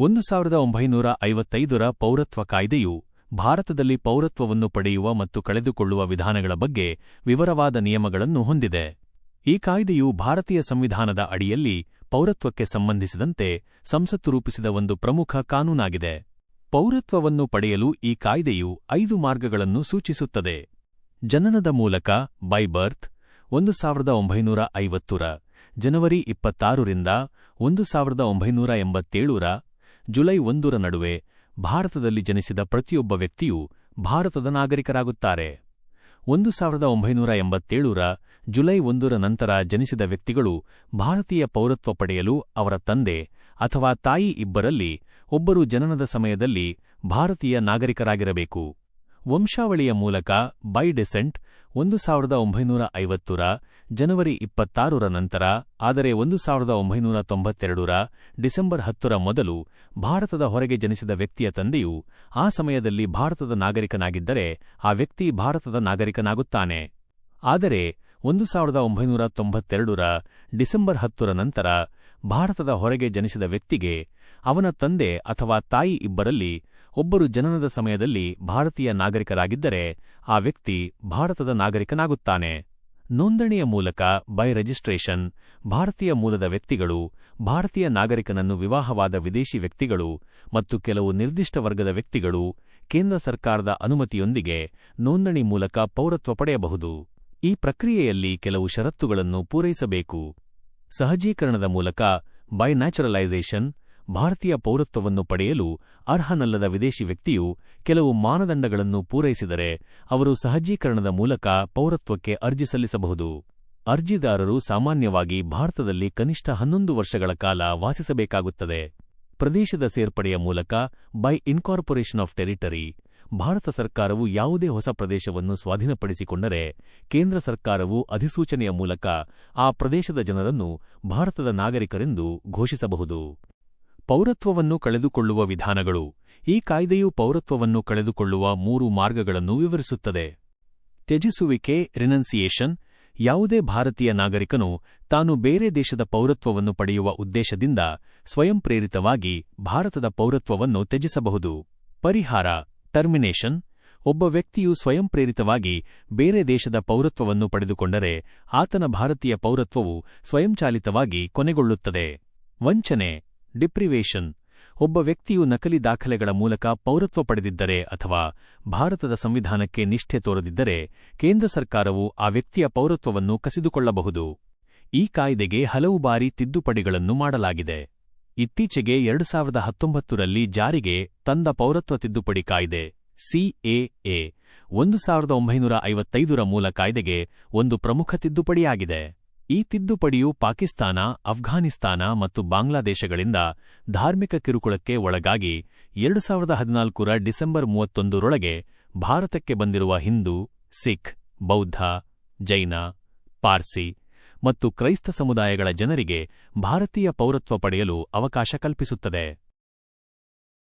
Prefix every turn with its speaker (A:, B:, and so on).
A: ಒಂದು ಸಾವಿರದ ಒಂಬೈನೂರ ಐವತ್ತೈದರ ಪೌರತ್ವ ಕಾಯ್ದೆಯು ಭಾರತದಲ್ಲಿ ಪೌರತ್ವವನ್ನು ಪಡೆಯುವ ಮತ್ತು ಕಳೆದುಕೊಳ್ಳುವ ವಿಧಾನಗಳ ಬಗ್ಗೆ ವಿವರವಾದ ನಿಯಮಗಳನ್ನು ಹೊಂದಿದೆ. ಈ ಕಾಯ್ದೆಯು ಭಾರತೀಯ ಸಂವಿಧಾನದ ಅಡಿಯಲ್ಲಿ ಪೌರತ್ವಕ್ಕೆ ಸಂಬಂಧಿಸಿದಂತೆ ಸಂಸತ್ತು ರೂಪಿಸಿದ ಒಂದು ಪ್ರಮುಖ ಕಾನೂನಾಗಿದೆ. ಪೌರತ್ವವನ್ನು ಪಡೆಯಲು ಈ ಕಾಯ್ದೆಯು ಐದು ಮಾರ್ಗಗಳನ್ನು ಸೂಚಿಸುತ್ತದೆ. ಜನನದ ಮೂಲಕ ಬೈ ಬರ್ತ್ ಒಂದು ಸಾವಿರದ ಒಂಬೈನೂರ ಐವತ್ತರ ಜನವರಿ ಇಪ್ಪತ್ತಾರರಿಂದ ಒಂದು ಸಾವಿರದ ಒಂಬೈನೂರ ಎಂಬತ್ತೇಳರ ಜುಲೈ ಒಂದರ ನಡುವೆ ಭಾರತದಲ್ಲಿ ಜನಿಸಿದ ಪ್ರತಿಯೊಬ್ಬ ವ್ಯಕ್ತಿಯೂ ಭಾರತದ ನಾಗರಿಕರಾಗುತ್ತಾರೆ. ಒಂದು ಸಾವಿರದ ಒಂಬೈನೂರ ಎಂಬತ್ತೇಳರ ಜುಲೈ ಒಂದರ ನಂತರ ಜನಿಸಿದ ವ್ಯಕ್ತಿಗಳು ಭಾರತೀಯ ಪೌರತ್ವ ಪಡೆಯಲು ಅವರ ತಂದೆ ಅಥವಾ ತಾಯಿ ಇಬ್ಬರಲ್ಲಿ ಒಬ್ಬರು ಜನನದ ಸಮಯದಲ್ಲಿ ಭಾರತೀಯ ನಾಗರಿಕರಾಗಿರಬೇಕು. ವಂಶಾವಳಿಯ ಮೂಲಕ ಬೈ ಡೆಸೆಂಟ್ ಒಂದು ಸಾವಿರದ ಒಂಬೈನೂರ ಐವತ್ತರ ಜನವರಿ ಇಪ್ಪತ್ತಾರರ ನಂತರ, ಆದರೆ ಒಂದು ಸಾವಿರದ ಒಂಬೈನೂರ ತೊಂಬತ್ತೆರಡರ ಡಿಸೆಂಬರ್ ಹತ್ತರ ಮೊದಲು ಭಾರತದ ಹೊರಗೆ ಜನಿಸಿದ ವ್ಯಕ್ತಿಯ ತಂದೆಯು ಆ ಸಮಯದಲ್ಲಿ ಭಾರತದ ನಾಗರಿಕನಾಗಿದ್ದರೆ ಆ ವ್ಯಕ್ತಿ ಭಾರತದ ನಾಗರಿಕನಾಗುತ್ತಾನೆ. ಆದರೆ ಒಂದು ಸಾವಿರದ ಒಂಬೈನೂರ ತೊಂಬತ್ತೆರಡರ ಡಿಸೆಂಬರ್ ಹತ್ತರ ನಂತರ ಭಾರತದ ಹೊರಗೆ ಜನಿಸಿದ ವ್ಯಕ್ತಿಗೆ ಅವನ ತಂದೆ ಅಥವಾ ತಾಯಿ ಇಬ್ಬರಲ್ಲಿ ಒಬ್ಬರು ಜನನದ ಸಮಯದಲ್ಲಿ ಭಾರತೀಯ ನಾಗರಿಕರಾಗಿದ್ದರೆ ಆ ವ್ಯಕ್ತಿ ಭಾರತದ ನಾಗರಿಕನಾಗುತ್ತಾನೆ. ನೋಂದಣಿಯ ಮೂಲಕ ಬೈ ರಿಜಿಸ್ಟ್ರೇಷನ್ ಭಾರತೀಯ ಮೂಲದ ವ್ಯಕ್ತಿಗಳು, ಭಾರತೀಯ ನಾಗರಿಕನನ್ನು ವಿವಾಹವಾದ ವಿದೇಶಿ ವ್ಯಕ್ತಿಗಳು ಮತ್ತು ಕೆಲವು ನಿರ್ದಿಷ್ಟ ವರ್ಗದ ವ್ಯಕ್ತಿಗಳು ಕೇಂದ್ರ ಸರ್ಕಾರದ ಅನುಮತಿಯೊಂದಿಗೆ ನೋಂದಣಿ ಮೂಲಕ ಪೌರತ್ವ ಪಡೆಯಬಹುದು. ಈ ಪ್ರಕ್ರಿಯೆಯಲ್ಲಿ ಕೆಲವು ಷರತ್ತುಗಳನ್ನು ಪೂರೈಸಬೇಕು. ಸಹಜೀಕರಣದ ಮೂಲಕ ಬೈ ನ್ಯಾಚುರಲೈಸೇಷನ್ ಭಾರತೀಯ ಪೌರತ್ವವನ್ನು ಪಡೆಯಲು ಅರ್ಹನಲ್ಲದ ವಿದೇಶಿ ವ್ಯಕ್ತಿಯು ಕೆಲವು ಮಾನದಂಡಗಳನ್ನು ಪೂರೈಸಿದರೆ ಅವರು ಸಹಜೀಕರಣದ ಮೂಲಕ ಪೌರತ್ವಕ್ಕೆ ಅರ್ಜಿ ಸಲ್ಲಿಸಬಹುದು. ಅರ್ಜಿದಾರರು ಸಾಮಾನ್ಯವಾಗಿ ಭಾರತದಲ್ಲಿ ಕನಿಷ್ಠ ಹನ್ನೊಂದು ವರ್ಷಗಳ ಕಾಲ ವಾಸಿಸಬೇಕಾಗುತ್ತದೆ. ಪ್ರದೇಶದ ಸೇರ್ಪಡೆಯ ಮೂಲಕ by incorporation of territory, Bharat ಸರ್ಕಾರವು ಯಾವುದೇ ಹೊಸ ಪ್ರದೇಶವನ್ನು ಸ್ವಾಧೀನಪಡಿಸಿಕೊಂಡರೆ ಕೇಂದ್ರ ಸರ್ಕಾರವು ಅಧಿಸೂಚನೆಯ ಮೂಲಕ ಆ ಪ್ರದೇಶದ ಜನರನ್ನು ಭಾರತದ ನಾಗರಿಕರೆಂದು ಘೋಷಿಸಬಹುದು. ಪೌರತ್ವವನ್ನು ಕಳೆದುಕೊಳ್ಳುವ ವಿಧಾನಗಳು, ಈ ಕಾಯ್ದೆಯು ಪೌರತ್ವವನ್ನು ಕಳೆದುಕೊಳ್ಳುವ ಮೂರು ಮಾರ್ಗಗಳನ್ನು ವಿವರಿಸುತ್ತದೆ. ತ್ಯಜಿಸುವಿಕೆ, ರಿನನ್ಸಿಯೇಷನ್, ಯಾವುದೇ ಭಾರತೀಯ ನಾಗರಿಕನು ತಾನು ಬೇರೆ ದೇಶದ ಪೌರತ್ವವನ್ನು ಪಡೆಯುವ ಉದ್ದೇಶದಿಂದ ಸ್ವಯಂಪ್ರೇರಿತವಾಗಿ ಭಾರತದ ಪೌರತ್ವವನ್ನು ತ್ಯಜಿಸಬಹುದು. ಪರಿಹಾರ, ಟರ್ಮಿನೇಷನ್, ಒಬ್ಬ ವ್ಯಕ್ತಿಯು ಸ್ವಯಂಪ್ರೇರಿತವಾಗಿ ಬೇರೆ ದೇಶದ ಪೌರತ್ವವನ್ನು ಪಡೆದುಕೊಂಡರೆ ಆತನ ಭಾರತೀಯ ಪೌರತ್ವವು ಸ್ವಯಂಚಾಲಿತವಾಗಿ ಕೊನೆಗೊಳ್ಳುತ್ತದೆ. ವಂಚನೆ ಡಿಪ್ರಿವೇಷನ್. ಒಬ್ಬ ವ್ಯಕ್ತಿಯು ನಕಲಿ ದಾಖಲೆಗಳ ಮೂಲಕ ಪೌರತ್ವ ಪಡೆದಿದ್ದರೆ ಅಥವಾ ಭಾರತದ ಸಂವಿಧಾನಕ್ಕೆ ನಿಷ್ಠೆ ತೋರದಿದ್ದರೆ ಕೇಂದ್ರ ಸರ್ಕಾರವು ಆ ವ್ಯಕ್ತಿಯ ಪೌರತ್ವವನ್ನು ಕಸಿದುಕೊಳ್ಳಬಹುದು. ಈ ಕಾಯ್ದೆಗೆ ಹಲವು ಬಾರಿ ತಿದ್ದುಪಡಿಗಳನ್ನು ಮಾಡಲಾಗಿದೆ. ಇತ್ತೀಚೆಗೆ ಎರಡು ಸಾವಿರದ ಹತ್ತೊಂಬತ್ತರಲ್ಲಿ ಜಾರಿಗೆ ತಂದ ಪೌರತ್ವ ತಿದ್ದುಪಡಿ ಕಾಯ್ದೆ ಸಿಎಎ ಒಂದು ಸಾವಿರದ ಒಂಬೈನೂರ ಐವತ್ತೈದರ ಮೂಲ ಕಾಯ್ದೆಗೆ ಒಂದು ಪ್ರಮುಖ ತಿದ್ದುಪಡಿಯಾಗಿದೆ. ಈ ತಿದ್ದುಪಡಿಯು ಪಾಕಿಸ್ತಾನ ಅಫ್ಘಾನಿಸ್ತಾನ ಮತ್ತು ಬಾಂಗ್ಲಾದೇಶಗಳಿಂದ ಧಾರ್ಮಿಕ ಕಿರುಕುಳಕ್ಕೆ ಒಳಗಾಗಿ ಎರಡು ಸಾವಿರದ ಹದಿನಾಲ್ಕರ ಡಿಸೆಂಬರ್ ಮೂವತ್ತೊಂದರೊಳಗೆ ಭಾರತಕ್ಕೆ ಬಂದಿರುವ ಹಿಂದೂ, ಸಿಖ್, ಬೌದ್ಧ, ಜೈನ, ಪಾರ್ಸಿ ಮತ್ತು ಕ್ರೈಸ್ತ ಸಮುದಾಯಗಳ ಜನರಿಗೆ ಭಾರತೀಯ ಪೌರತ್ವ ಪಡೆಯಲು ಅವಕಾಶ ಕಲ್ಪಿಸುತ್ತದೆ.